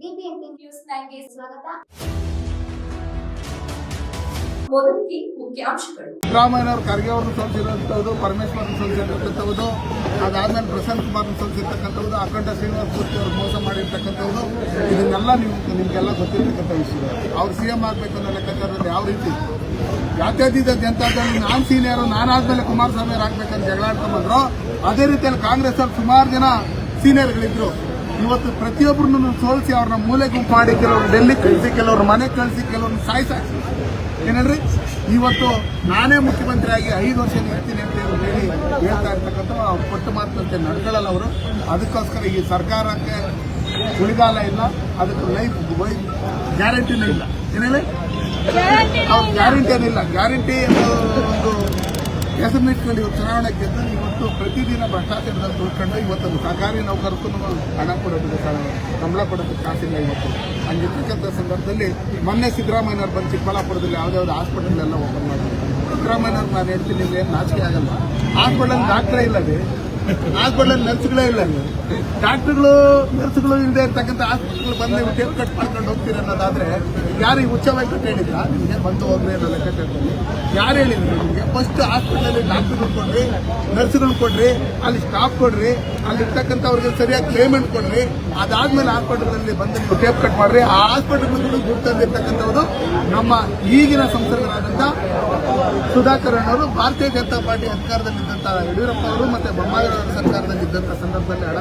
News ಸ್ವಾಗತ. ಮೊದಲಿಗೆ ಮುಖ್ಯಾಂಶಗಳು. ಸಿದ್ದರಾಮಯ್ಯನವರು ಖರ್ಗೆ ಅವ್ರನ್ನ ಸೋಲಿಸಿರುವಂಥದ್ದು ಪರಮೇಶ್ವರನ್ ಸೋಲಿಸಿರ್ತಕ್ಕಂಥದ್ದು ಅದಾದ್ಮೇಲೆ ಪ್ರಶಾಂತ್ ಕುಮಾರ್ನ ಸೋಲಿಸಿರ್ತಕ್ಕಂಥದ್ದು, ಅಖಂಡ ಶ್ರೀನಿವಾಸ ಮೂರ್ತಿ ಅವರು ಮೋಸ ಮಾಡಿರ್ತಕ್ಕಂಥದ್ದು, ಇದನ್ನೆಲ್ಲ ನೀವು ನಿಮಗೆಲ್ಲ ಗೊತ್ತಿರ್ತಕ್ಕಂಥ ವಿಷಯ. ಅವ್ರು ಸಿ ಎಂ ಆಗ್ಬೇಕು ಅನ್ನೋ ಲೆಕ್ಕಾಚಾರದಲ್ಲಿ ಯಾವ ರೀತಿ? ಜಾತ್ಯತೀತ ನಾನು ನಾನ್ ನಾನು ನಾನಾದ್ಮೇಲೆ ಕುಮಾರಸ್ವಾಮಿ ಅವ್ರು ಆಗ್ಬೇಕಂತ ಜಗಳ ಆಡ್ಕೊಂಡ್ ಬಂದ್ರು. ಅದೇ ರೀತಿಯಲ್ಲಿ ಕಾಂಗ್ರೆಸ್ ಅಲ್ಲಿ ಸುಮಾರು ಜನ ಸೀನಿಯರ್ಗಳಿದ್ರು ಇವತ್ತು ಪ್ರತಿಯೊಬ್ಬರನ್ನು ಸೋಲಿಸಿ ಅವ್ರನ್ನ ಮೂಲೆ ಗುಂಪು ಮಾಡಿ ಕೆಲವರು ಡೆಲ್ಲಿ ಕಳಿಸಿ ಕೆಲವರು ಮನೆ ಕಳಿಸಿ ಕೆಲವರು ಸಾಯಿಸಿ. ಏನಂದ್ರೆ ಇವತ್ತು ನಾನೇ ಮುಖ್ಯಮಂತ್ರಿ ಆಗಿ ಐದು ವರ್ಷ ಇರ್ತೀನಿ ಅಂತ ಹೇಳಿ ಹೇಳಿ ಹೇಳ್ತಾ ಇರ್ತಕ್ಕಂಥ ಅವ್ರು ಕೊಟ್ಟ ಮಾತಂತೆ ನಡ್ಕೊಳ್ಳಲ್ಲ ಅವರು. ಅದಕ್ಕೋಸ್ಕರ ಈ ಸರ್ಕಾರಕ್ಕೆ ಉಳಿಗಾಲ ಇಲ್ಲ ಅದಕ್ಕೆ ಲೈಫ್ ಗ್ಯಾರಂಟಿನೂ ಇಲ್ಲ. ಏನೇಳಿ ಅವ್ರ ಗ್ಯಾರಂಟಿ ಏನಿಲ್ಲ. ಗ್ಯಾರಂಟಿ ಒಂದು ಹೆಸರಿನಿಟ್ಕೊಂಡು ಇವತ್ತು ಚುನಾವಣೆ ಗೆದ್ದು ಇವತ್ತು ಪ್ರತಿದಿನ ಭ್ರಷ್ಟಾಚಾರದ ತೋರ್ಕೊಂಡು ಇವತ್ತು ಸರ್ಕಾರಿ ನೌಕರಕ್ಕೂ ಹಣ ಕೊಡೋದಕ್ಕೆ ಸಂಬಳ ಕೊಡೋದಕ್ಕೆ ಕಾಸಿಲ್ಲ ಇವತ್ತು. ಹಂಗಿರ್ತಕ್ಕಂಥ ಸಂದರ್ಭದಲ್ಲಿ ಮೊನ್ನೆ ಸಿದ್ದರಾಮಯ್ಯನವ್ರು ಬಂದು ಚಿಕ್ಕಬಳ್ಳಾಪುರದಲ್ಲಿ ಯಾವುದ್ಯಾವ್ದು ಹಾಸ್ಪಿಟಲ್ ಎಲ್ಲ ಓಪನ್ ಮಾಡಿದ್ರು. ಸಿದ್ದರಾಮಯ್ಯನವ್ರು ನಾನು ಹೇಳ್ತೀನಿ ಏನು ನಾಚಿಕೆ ಆಗಲ್ಲ. ಹಾಸ್ಪಿಟಲ್ ಡಾಕ್ಟ್ರೇ ಇಲ್ಲ ರೀ ಹಾಸ್ಪಿಟಲ್ ನರ್ಸ್ಗಳೇ ಇಲ್ಲ. ಡಾಕ್ಟರ್ಗಳು, ನರ್ಸ್ಗಳು ಇಲ್ಲದೆ ಇರ್ತಕ್ಕಂಥ ಹಾಸ್ಪಿಟಲ್ ಬಂದು ನೀವು ಟೇಪ್ ಕಟ್ ಮಾಡ್ಕೊಂಡು ಹೋಗ್ತೀರಿ ಅನ್ನೋದಾದ್ರೆ ಯಾರು ಈ ಉತ್ಸವ ವೆಂಕಟ್ ಹೇಳಿದ್ರ? ನಿಮಗೆ ಬಂದು ಹೋಗ್ರಿ ಅನ್ನೋ ಲೆಕ್ಕಾಚಾರದಲ್ಲಿ ಯಾರು ಹೇಳಿದ್ರು? ನಿಮಗೆ ಫಸ್ಟ್ ಹಾಸ್ಪಿಟಲಲ್ಲಿ ಡಾಕ್ಟರ್ಗಳು ಕೊಡ್ರಿ, ನರ್ಸ್ಗಳು ಕೊಡ್ರಿ, ಅಲ್ಲಿ ಸ್ಟಾಫ್ ಕೊಡ್ರಿ, ಅಲ್ಲಿ ಇರ್ತಕ್ಕಂಥವ್ರಿಗೆ ಸರಿಯಾಗಿ ಪೇಮೆಂಟ್ ಕೊಡ್ರಿ. ಅದಾದ್ಮೇಲೆ ಹಾಸ್ಪಿಟಲ್ನಲ್ಲಿ ಬಂದು ನೀವು ಟೇಪ್ ಕಟ್ ಮಾಡ್ರಿ. ಆ ಹಾಸ್ಪಿಟಲ್ಗಳು ಗುರುತಂದಿರ್ತಕ್ಕಂಥವ್ರು ನಮ್ಮ ಈಗಿನ ಸಂಸದರಾದಂಥ ಸುಧಾಕರ್ ಅವರು ಭಾರತೀಯ ಜನತಾ ಪಾರ್ಟಿ ಅಧಿಕಾರದಲ್ಲಿದ್ದಂಥ ಯಡಿಯೂರಪ್ಪ ಅವರು ಮತ್ತೆ ಬೊಮ್ಮಾಯಿ ಸರ್ಕಾರದಲ್ಲಿದ್ದಂಥ ಸಂದರ್ಭದಲ್ಲಿ ಹಣ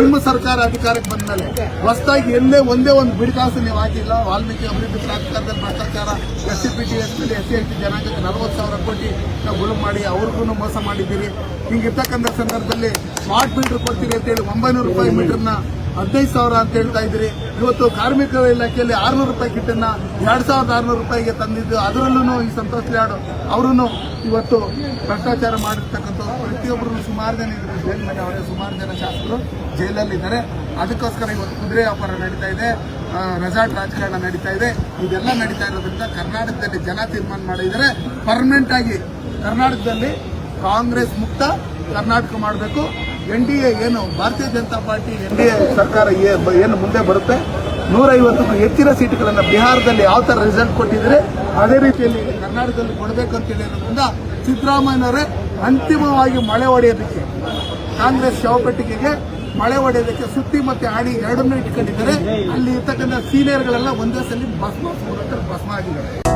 ನಿಮ್ಮ ಸರ್ಕಾರ ಅಧಿಕಾರಕ್ಕೆ ಬಂದ ಮೇಲೆ ಹೊಸದಾಗಿ ಎಲ್ಲೇ ಒಂದೇ ಒಂದು ಬಿಡಿಕಾಸು ನೀವು ಹಾಕಿಲ್ಲ. ವಾಲ್ಮೀಕಿ ಅಭಿವೃದ್ಧಿ ಪ್ರಾಧಿಕಾರದಲ್ಲಿ ಭ್ರಷ್ಟಾಚಾರ S C P T S P S C S T ಜನಾಂಗಕ್ಕೆ ನಲವತ್ತು ಸಾವಿರ ಕೋಟಿ ನಾವು ಮಾಡಿ ಅವ್ರಿಗೂ ಮೋಸ ಮಾಡಿದ್ದೀರಿ. ಹಿಂಗಿರ್ತಕ್ಕಂಥ ಸಂದರ್ಭದಲ್ಲಿ ಸ್ಮಾರ್ಟ್ ಮೀಟರ್ ಕೊಡ್ತೀರಿ ಅಂತೇಳಿ ಒಂಬೈನೂರು ರೂಪಾಯಿ ಮೀಟರ್ನ ಹದಿನೈದು ಸಾವಿರ ಅಂತ ಹೇಳ್ತಾ ಇದ್ರಿ. ಇವತ್ತು ಕಾರ್ಮಿಕ ಇಲಾಖೆಯಲ್ಲಿ ಆರ್ನೂರು ರೂಪಾಯಿ ಕಿಟ್ಟನ್ನ ಎರಡ್ ಸಾವಿರದ ಆರ್ನೂರು ರೂಪಾಯಿಗೆ ತಂದಿದ್ದು. ಅದರಲ್ಲೂ ಈ ಸಂತೋಷ್ ಲಾಡ್ ಅವರು ಇವತ್ತು ಭ್ರಷ್ಟಾಚಾರ ಮಾಡಿರ್ತಕ್ಕಂಥ ಪ್ರತಿಯೊಬ್ಬರು ಸುಮಾರು ಜನ ಇದ್ರು ಜೈಲಿನಲ್ಲಿ ಅವರೇ ಸುಮಾರು ಜನ ಶಾಸಕರು ಜೈಲಲ್ಲಿದ್ದಾರೆ ಅದಕ್ಕೋಸ್ಕರ ಇವತ್ತು ಕುದುರೆ ವ್ಯಾಪಾರ ನಡೀತಾ ಇದೆ. ರೆಸಾರ್ಟ್ ರಾಜಕಾರಣ ನಡೀತಾ ಇದೆ. ಇದೆಲ್ಲ ನಡೀತಾ ಇರೋದ್ರಿಂದ ಕರ್ನಾಟಕದಲ್ಲಿ ಜನ ತೀರ್ಮಾನ ಮಾಡಿದರೆ ಪರ್ಮನೆಂಟ್ ಆಗಿ ಕರ್ನಾಟಕದಲ್ಲಿ ಕಾಂಗ್ರೆಸ್ ಮುಕ್ತ ಕರ್ನಾಟಕ ಮಾಡಬೇಕು. ಎನ್ ಡಿ ಎ ಏನು, Bharatiya Janata party N D A ಸರ್ಕಾರ ಏನು ಮುಂದೆ ಬರುತ್ತೆ? ನೂರೈವತ್ತಕ್ಕೂ ಹೆಚ್ಚಿನ ಸೀಟುಗಳನ್ನು ಬಿಹಾರದಲ್ಲಿ ಯಾವ ಥರ ರಿಸಲ್ಟ್ ಕೊಟ್ಟಿದ್ರೆ ಅದೇ ರೀತಿಯಲ್ಲಿ ಕರ್ನಾಟಕದಲ್ಲಿ ಕೊಡಬೇಕು ಅಂತ ಹೇಳಿರೋದ್ರಿಂದ ಸಿದ್ದರಾಮಯ್ಯನವರೇ ಅಂತಿಮವಾಗಿ ಮಳೆ ಹೊಡೆಯೋದಕ್ಕೆ ಕಾಂಗ್ರೆಸ್ ಶವಪೆಟ್ಟಿಗೆಗೆ ಮಳೆ ಹೊಡೆಯೋದಕ್ಕೆ ಸುತ್ತಿ ಮತ್ತೆ ಆಡಿ ಎರಡನ್ನೂ ಇಟ್ಕೊಂಡಿದ್ದಾರೆ. ಅಲ್ಲಿ ಇರ್ತಕ್ಕಂಥ ಸೀನಿಯರ್ಗಳೆಲ್ಲ ಒಂದೇ ಸಲ ಭಸ್ಮ ಭಸ್ಮ ಆಗಿದ್ದಾರೆ.